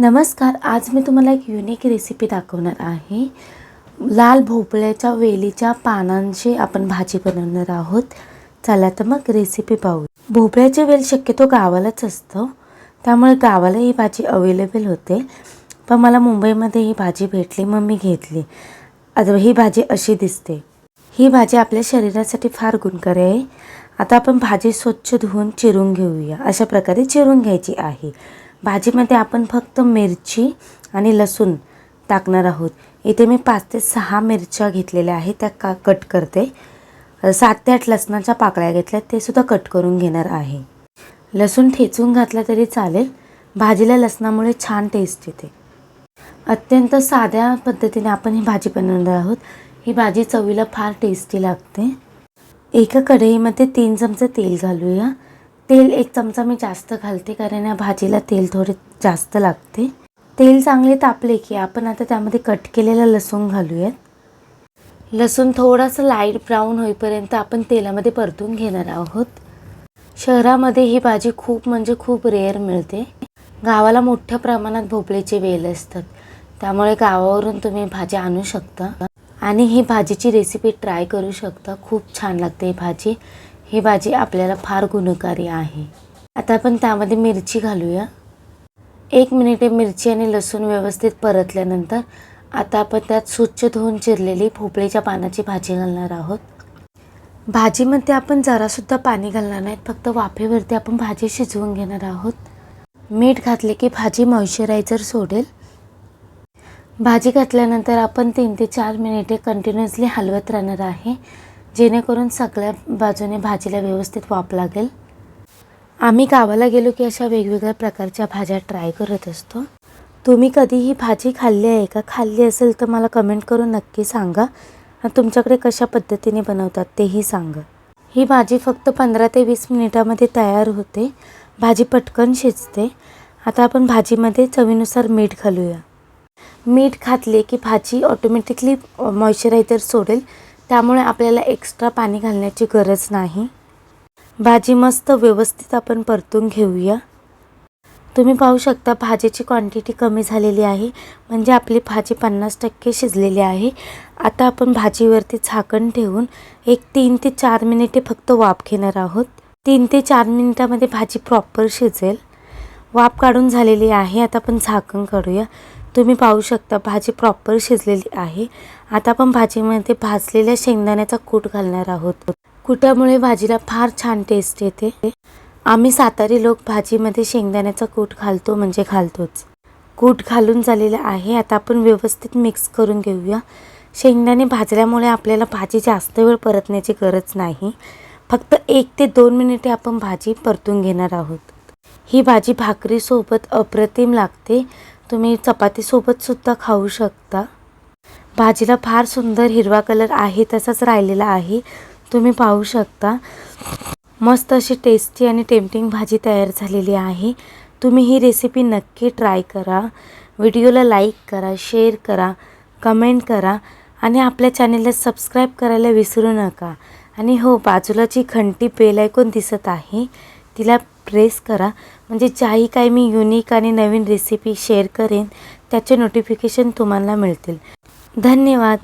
नमस्कार आज मी तुम्हाला एक युनिक रेसिपी दाखवणार आहे. लाल भोपळ्याच्या वेलीच्या पानांची आपण भाजी बनवणार आहोत. चला तर मग रेसिपी पाहू. भोपळ्याचे वेल शक्यतो गावालाच असतं. त्यामुळे गावाला ही भाजी अवेलेबल होते. पण मला मुंबईमध्ये ही भाजी भेटली मग मी घेतली. आता ही भाजी अशी दिसते. ही भाजी आपल्या शरीरासाठी फार गुणकारी आहे. आता आपण भाजी स्वच्छ धुवून चिरून घेऊया. अशा प्रकारे चिरून घ्यायची आहे. भाजीमध्ये आपण फक्त मिरची आणि लसूण टाकणार आहोत. इथे मी पाच ते सहा मिरच्या घेतलेल्या आहेत त्या का कट करते. सात ते आठ लसणाच्या पाकळ्या घेतल्या ते सुद्धा कट करून घेणार आहे. लसूण ठेचून घातला तरी चालेल. भाजीला लसणामुळे छान टेस्ट येते. अत्यंत साध्या पद्धतीने आपण ही भाजी बनवणार आहोत. ही भाजी चवीला फार टेस्टी लागते. एका कढईमध्ये तीन चमचे तेल घालूया. तेल एक चमचा मी जास्त घालते कारण या भाजीला तेल थोडे जास्त लागते. तेल चांगले तापले की आपण आता त्यामध्ये कट केलेलं लसूण घालूयात. लसूण थोडासा लाइट ब्राऊन होईपर्यंत आपण तेलामध्ये परतून घेणार आहोत. शहरामध्ये ही भाजी खूप म्हणजे खूप रेअर मिळते. गावाला मोठ्या प्रमाणात भोपळ्याचे वेल असतात. त्यामुळे गावावरून तुम्ही भाजी आणू शकता. आणि ही भाजीची रेसिपी ट्राय करू शकता. खूप छान लागते ही भाजी. ही भाजी आपल्याला फार गुणकारी आहे. आता आपण त्यामध्ये मिरची घालूया. एक मिनिटे मिरची आणि लसूण व्यवस्थित परतल्यानंतर आता आपण त्यात स्वच्छ धुवून चिरलेली भोपळीच्या पानाची भाजी घालणार आहोत. भाजीमध्ये आपण जरासुद्धा पाणी घालणार नाहीत. फक्त वाफेवरती आपण भाजी शिजवून घेणार आहोत. मीठ घातले की भाजी मॉइश्चरायझर सोडेल. भाजी घातल्यानंतर आपण तीन ते चार मिनिटे कंटिन्युअसली हलवत राहणार आहे. जेणेकरून सगळ्या बाजूने भाजीला व्यवस्थित वाप लागेल. आम्ही गावाला गेलो की अशा वेगवेगळ्या प्रकारच्या भाज्या ट्राय करत असतो. तुम्ही कधी ही भाजी खाल्ली आहे का? खाल्ली असेल तर मला कमेंट करून नक्की सांगा. आणि तुमच्याकडे कशा पद्धतीने बनवतात तेही सांगा. ही भाजी फक्त पंधरा ते वीस मिनिटामध्ये तयार होते. भाजी पटकन शिजते. आता आपण भाजीमध्ये चवीनुसार मीठ घालूया. मीठ घातले की भाजी ऑटोमॅटिकली मॉइश्चरायझर सोडेल. त्यामुळे आपल्याला एक्स्ट्रा पाणी घालण्याची गरज नाही. भाजी मस्त व्यवस्थित आपण परतून घेऊया. तुम्ही पाहू शकता भाजीची क्वांटिटी कमी झालेली आहे. म्हणजे आपली भाजी पन्नास टक्के शिजलेली आहे. आता आपण भाजीवरती झाकण ठेवून एक तीन ते चार मिनिटे फक्त वाफ घेणार आहोत. तीन ते चार मिनिटामध्ये भाजी प्रॉपर शिजेल. वाफ काढून झालेली आहे. आता आपण झाकण काढूया. तुम्ही पाहू शकता भाजी प्रॉपर शिजलेली आहे. आता आपण भाजीमध्ये भाजलेल्या शेंगदाण्याचा कूट घालणार आहोत. कुटामुळे भाजीला फार छान टेस्ट येते. आम्ही सातारी लोक भाजीमध्ये शेंगदाण्याचा कूट घालतो म्हणजे घालतोच. कूट घालून झालेलं आहे. आता आपण व्यवस्थित मिक्स करून घेऊया. शेंगदाणे भाजल्यामुळे आपल्याला भाजी जास्त वेळ परतण्याची गरज नाही. फक्त एक ते दोन मिनिटे आपण भाजी परतून घेणार आहोत. ही भाजी भाकरीसोबत अप्रतिम लागते. तुम्ही चपातीसोबतसुद्धा खाऊ शकता. भाजीला फार सुंदर हिरवा कलर आहे तसाच राहिलेला आहे. तुम्ही पाहू शकता. मस्त अशी टेस्टी आणि टेम्पटिंग भाजी तयार झालेली आहे. तुम्ही ही रेसिपी नक्की ट्राय करा. व्हिडिओला लाईक करा शेअर करा कमेंट करा आणि आपल्या चॅनेलला सबस्क्राईब करायला विसरू नका. आणि हो बाजूला जी घंटी बेल ऐकून दिसत आहे तिला प्रेस करा. म्हणजे ज्याही काही मी युनिक आणि नवीन रेसिपी शेअर करेन त्याचे नोटिफिकेशन तुम्हाला मिळतील. धन्यवाद.